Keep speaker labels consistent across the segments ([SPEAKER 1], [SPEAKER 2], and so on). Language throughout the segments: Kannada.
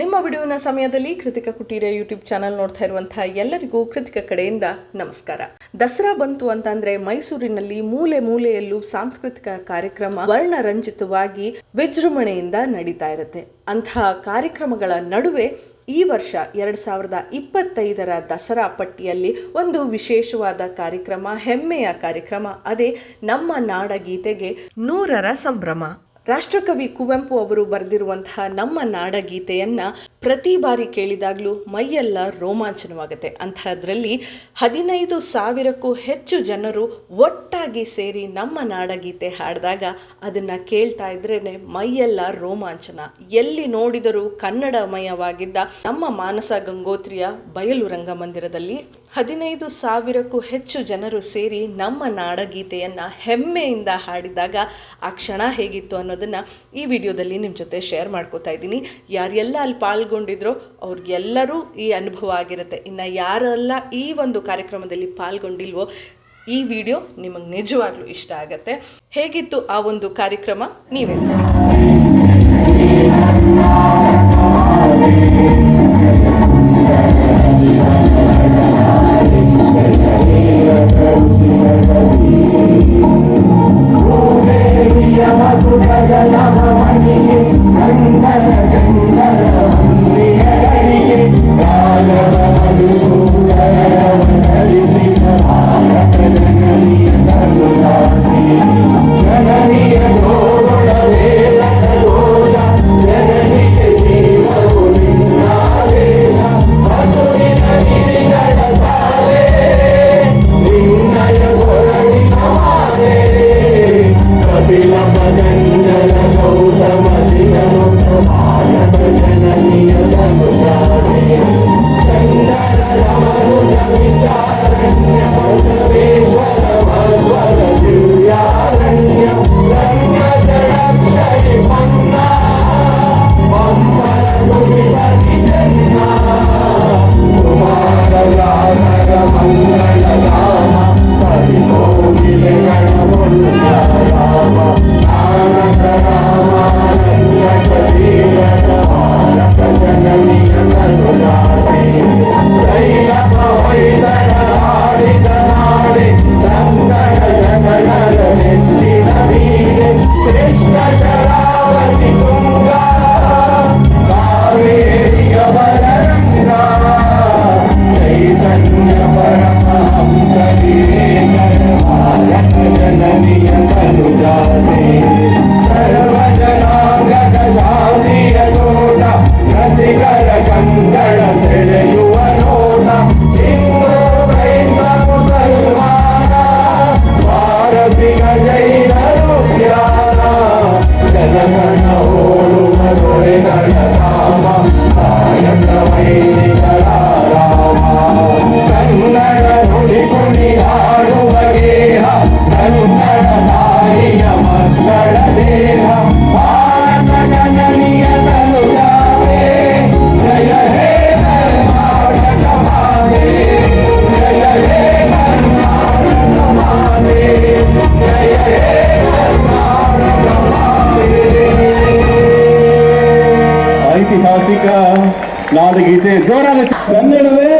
[SPEAKER 1] ನಿಮ್ಮ ಬಿಡುವಿನ ಸಮಯದಲ್ಲಿ ಕೃತಿಕ ಕುಟೀರ ಯೂಟ್ಯೂಬ್ ಚಾನಲ್ ನೋಡ್ತಾ ಇರುವಂತಹ ಎಲ್ಲರಿಗೂ ಕೃತಿಕ ಕಡೆಯಿಂದ ನಮಸ್ಕಾರ. ದಸರಾ ಬಂತು ಅಂತಂದ್ರೆ ಮೈಸೂರಿನಲ್ಲಿ ಮೂಲೆ ಮೂಲೆಯಲ್ಲೂ ಸಾಂಸ್ಕೃತಿಕ ಕಾರ್ಯಕ್ರಮ ವರ್ಣರಂಜಿತವಾಗಿ ವಿಜೃಂಭಣೆಯಿಂದ ನಡೀತಾ ಇರುತ್ತೆ. ಅಂತಹ ಕಾರ್ಯಕ್ರಮಗಳ ನಡುವೆ ಈ ವರ್ಷ ಎರಡು ಸಾವಿರದ ಇಪ್ಪತ್ತೈದರ ದಸರಾ ಪಟ್ಟಿಯಲ್ಲಿ ಒಂದು ವಿಶೇಷವಾದ ಕಾರ್ಯಕ್ರಮ, ಹೆಮ್ಮೆಯ ಕಾರ್ಯಕ್ರಮ, ಅದೇ ನಮ್ಮ ನಾಡಗೀತೆಗೆ ನೂರರ ಸಂಭ್ರಮ. ರಾಷ್ಟ್ರಕವಿ ಕುವೆಂಪು ಅವರು ಬರೆದಿರುವಂತಹ ನಮ್ಮ ನಾಡಗೀತೆಯನ್ನು ಪ್ರತಿ ಬಾರಿ ಕೇಳಿದಾಗಲೂ ಮೈಯೆಲ್ಲ ರೋಮಾಂಚನವಾಗುತ್ತೆ. ಅಂಥದ್ರಲ್ಲಿ ಹದಿನೈದು ಸಾವಿರಕ್ಕೂ ಹೆಚ್ಚು ಜನರು ಒಟ್ಟಾಗಿ ಸೇರಿ ನಮ್ಮ ನಾಡಗೀತೆ ಹಾಡಿದಾಗ ಅದನ್ನು ಕೇಳ್ತಾ ಇದ್ರೇ ಮೈಯೆಲ್ಲ ರೋಮಾಂಚನ. ಎಲ್ಲಿ ನೋಡಿದರೂ ಕನ್ನಡಮಯವಾಗಿದ್ದ ನಮ್ಮ ಮಾನಸ ಗಂಗೋತ್ರಿಯ ಬಯಲು ರಂಗಮಂದಿರದಲ್ಲಿ ಹದಿನೈದು ಸಾವಿರಕ್ಕೂ ಹೆಚ್ಚು ಜನರು ಸೇರಿ ನಮ್ಮ ನಾಡಗೀತೆಯನ್ನು ಹೆಮ್ಮೆಯಿಂದ ಹಾಡಿದಾಗ ಆ ಕ್ಷಣ ಹೇಗಿತ್ತು ಅನ್ನೋದನ್ನು ಈ ವಿಡಿಯೋದಲ್ಲಿ ನಿಮ್ಮ ಜೊತೆ ಶೇರ್ ಮಾಡ್ಕೋತಾ ಇದ್ದೀನಿ. ಯಾರೆಲ್ಲ ಅಲ್ಲಿ ಪಾಲ್ಗೊಂಡಿದ್ರೋ ಅವ್ರಿಗೆಲ್ಲರೂ ಈ ಅನುಭವ ಆಗಿರುತ್ತೆ. ಇನ್ನು ಯಾರೆಲ್ಲ ಈ ಒಂದು ಕಾರ್ಯಕ್ರಮದಲ್ಲಿ ಪಾಲ್ಗೊಂಡಿಲ್ವೋ ಈ ವಿಡಿಯೋ ನಿಮಗೆ ನಿಜವಾಗ್ಲೂ ಇಷ್ಟ ಆಗುತ್ತೆ. ಹೇಗಿತ್ತು ಆ ಒಂದು ಕಾರ್ಯಕ್ರಮ? ನೀವೇ big
[SPEAKER 2] ಐತಿಹಾಸಿಕ ನಾಡಗೀತೆ ಜೋರಾದ ಕನ್ನಡವೇ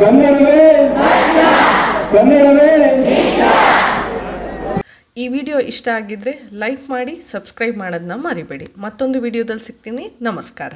[SPEAKER 2] ಕನ್ನಡವೇ ಕನ್ನಡವೇ.
[SPEAKER 1] ಈ ವಿಡಿಯೋ ಇಷ್ಟ ಆಗಿದ್ರೆ ಲೈಕ್ ಮಾಡಿ, ಸಬ್ಸ್ಕ್ರೈಬ್ ಮಾಡೋದನ್ನ ಮರಿಬೇಡಿ. ಮತ್ತೊಂದು ವಿಡಿಯೋದಲ್ಲಿ ಸಿಗ್ತೀನಿ. ನಮಸ್ಕಾರ.